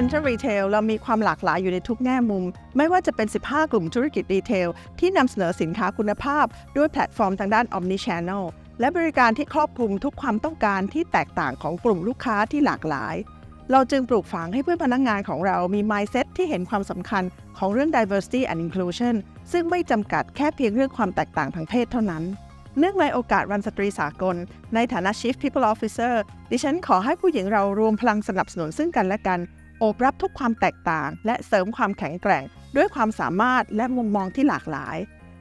Center Retail เรามีความหลากหลายอยู่ในทุกแง่มุม ไม่ว่าจะเป็น 15 กลุ่มธุรกิจรีเทล ที่นำเสนอสินค้าคุณภาพ ด้วยแพลตฟอร์มทางด้าน Omnichannel และบริการที่ครอบคลุมทุกความต้องการที่แตกต่างของกลุ่มลูกค้าที่หลากหลาย เราจึงปลูกฝังให้เพื่อนพนักงานของเรามี mindset ที่เห็นความสำคัญของเรื่อง diversity and inclusion ซึ่งไม่จำกัดแค่เพียงเรื่องความแตกต่างทางเพศเท่านั้นเนื่องในโอกาสวันสตรีสากล ในฐานะ Chief People Officer ดิฉันขอให้ผู้หญิงเรารวมพลังสนับสนุนซึ่งกันและกัน โอบรับทุกความแตกต่าง และเสริมความแข็งแกร่ง ด้วยความสามารถและมุมมองที่หลากหลาย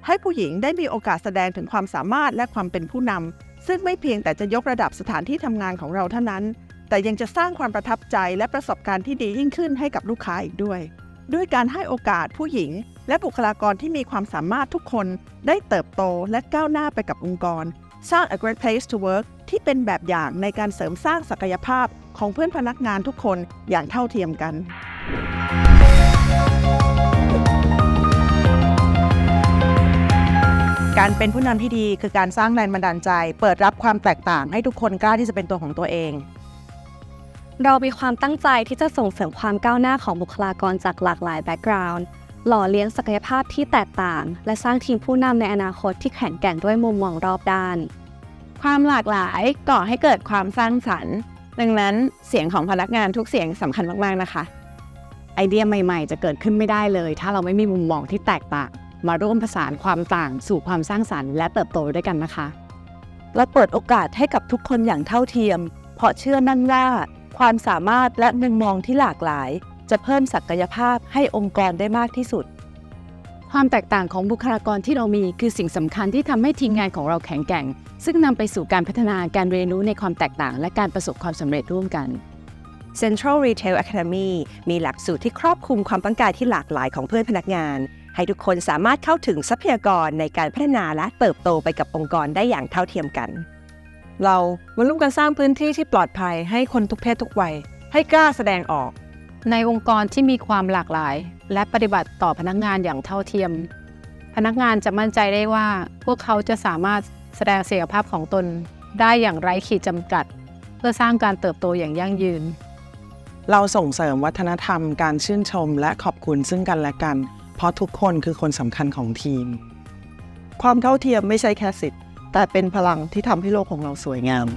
ให้ผู้หญิงได้มีโอกาสแสดงถึงความสามารถและความเป็นผู้นำซึ่งไม่เพียงแต่จะยกระดับสถานที่ทำงานของเราเท่านั้น แต่ยังจะสร้างความประทับใจและประสบการณ์ที่ดียิ่งขึ้นให้กับลูกค้าอีกด้วย ด้วยการให้โอกาสผู้หญิง และบุคลากรที่มีความสามารถทุกคน ได้เติบโตและก้าวหน้าไปกับองค์กร สร้าง a great place to work ที่เป็นแบบอย่างในการเสริมสร้างศักยภาพของเพื่อนพนักงานทุกคนอย่างเท่าเทียมกัน การเป็นผู้นำที่ดีคือการสร้างแรงบันดาลใจ เปิดรับความแตกต่างให้ทุกคนกล้าที่จะเป็นตัวของตัวเอง เรามีความตั้งใจที่จะส่งเสริมความก้าวหน้าของบุคลากรจากหลากหลายแบ็กกราวด์หล่อเลี้ยงศักยภาพที่แตกต่าง และสร้างทีมผู้นำในอนาคตที่แข็งแกร่งด้วยมุมมองรอบด้าน ความหลากหลายก่อให้เกิดความสร้างสรรค์ ดังนั้นเสียงของพนักงานทุกเสียงสำคัญมากๆนะคะ ไอเดียใหม่ๆ จะเกิดขึ้นไม่ได้เลย ถ้าเราไม่มีมุมมองที่แตกต่าง มาร่วมผสานความต่างสู่ความสร้างสรรค์และเติบโตด้วยกันนะคะ และเปิดโอกาสให้กับทุกคนอย่างเท่าเทียม เพราะเชื่อนั่นว่าความสามารถและมุมมองที่หลากหลาย จะเพิ่มศักยภาพให้องค์กรได้มากที่สุด ความแตกต่างของบุคลากรที่เรามีคือสิ่งสำคัญที่ทำให้ทีมงานของเราแข็งแกร่ง ซึ่งนำไปสู่การพัฒนาการเรียนรู้ในความแตกต่าง และการประสบความสำเร็จร่วมกัน Central Retail Academy มีหลักสูตรที่ครอบคลุมความต้องการที่หลากหลายของเพื่อนพนักงาน ให้ทุกคนสามารถเข้าถึงทรัพยากรในการพัฒนาและเติบโตไปกับองค์กรได้อย่างเท่าเทียมกัน เรามาร่วมกันสร้างพื้นที่ที่ปลอดภัยให้คนทุกเพศทุกวัย ให้กล้าแสดงออก ในองค์กรที่มีความหลากหลาย และปฏิบัติต่อพนักงานอย่างเท่าเทียม พนักงานจะมั่นใจได้ว่า พวกเขาจะสามารถแสดงศักยภาพของตน ได้อย่างไร้ขีดจำกัด เพื่อสร้างการเติบโตอย่างยั่งยืน เราส่งเสริมวัฒนธรรม การชื่นชม และขอบคุณซึ่งกันและกัน เพราะทุกคนคือคนสำคัญของทีม ความเท่าเทียมไม่ใช่แค่สิทธิ์แต่เป็นพลังที่ทำให้โลกของเราสวยงาม